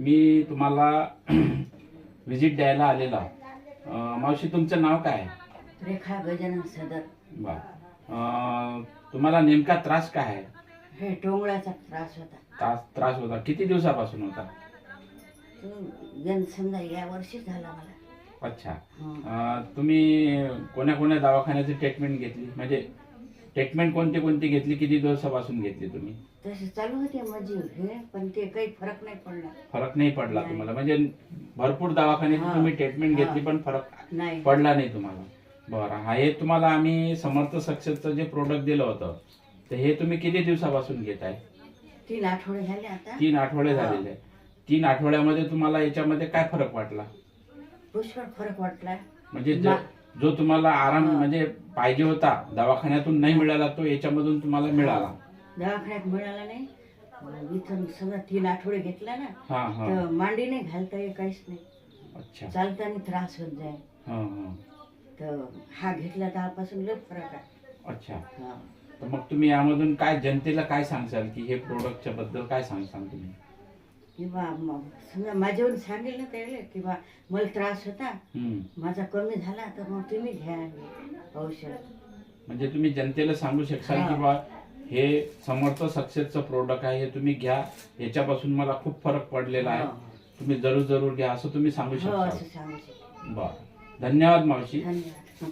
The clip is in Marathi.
मी तुम्हाला व्हिजिट द्यायला आलेलो आहे. मावशी तुमचं नाव काय? आहे? रेखा गजानन सदर. अं, तुम्हाला नेमका त्रास काय आहे? हे टोंगळाचा त्रास होता. त्रास त्रास होता. किती दिवसापासून होता? तो गण समजा या वर्षी झाला मला. अच्छा. हं. अं, तुम्ही कोण्या कोण्या दवाखान्याची ट्रीटमेंट घेतली? म्हणजे ट्रीटमेंट कोणती कोणती घेतली किती दिवसापासून घेतली तुम्ही तसे चालू होते माझी हे पण ते काही फरक नाही पडला फरक नाही पडला नाही. तुम्हाला म्हणजे भरपूर दवाखान्याची हा. तुम्ही ट्रीटमेंट हा. घेतली पण फरक नाही पडला नाही तुम्हाला बरं हा हे तुम्हाला आम्ही समर्थ सक्सेसचं जे प्रोडक्ट दिलं होतं तर हे तुम्ही किती दिवसापासून घेत आहे तीन आठवडे झाले आता तीन आठवडे हा. झालेले आहे. तीन आठवड्यामध्ये तुम्हाला याच्यामध्ये काय फरक वाटला पुष्कळ फरक वाटला म्हणजे जो जो तुम्हाला आराम. म्हणजे पाहिजे होता दवाखान्यातून नाही मिळाला तो याच्यामधून तुम्हाला मिळाला. दवाखान्यात मिळाला नाही. इथून समजा तीन आठवडे घेतला ना हा हा. तर मांडी नाही घालता येत काहीच नाही. अच्छा. चालताना त्रास होत जाय. हा हा. तर हा घेतला तेव्हापासून लय फरक आहे. अच्छा. हा. तर मग तुम्ही यामधून काय जनतेला काय सांगसाल की हे प्रोडक्टच्या बद्दल काय सांगसाल तुम्ही? किंवा समजा माझ्यावरून सांगेल ना त्याला किंवा मला त्रास होता हम्म. माझा कमी झाला तर मग तुम्ही घ्या हे औषध. म्हणजे तुम्ही जनतेला सांगू शकाल हा. की बा हे समर्थ सक्सेसचं प्रोडक्ट आहे हे तुम्ही घ्या. याच्यापासून मला खूप फरक पडलेला आहे. हो. तुम्ही जरूर जरूर घ्या असं तुम्ही सांगू हो शकता असं सांगू शकतो. बरं. धन्यवाद मावशी. धन्यवाद.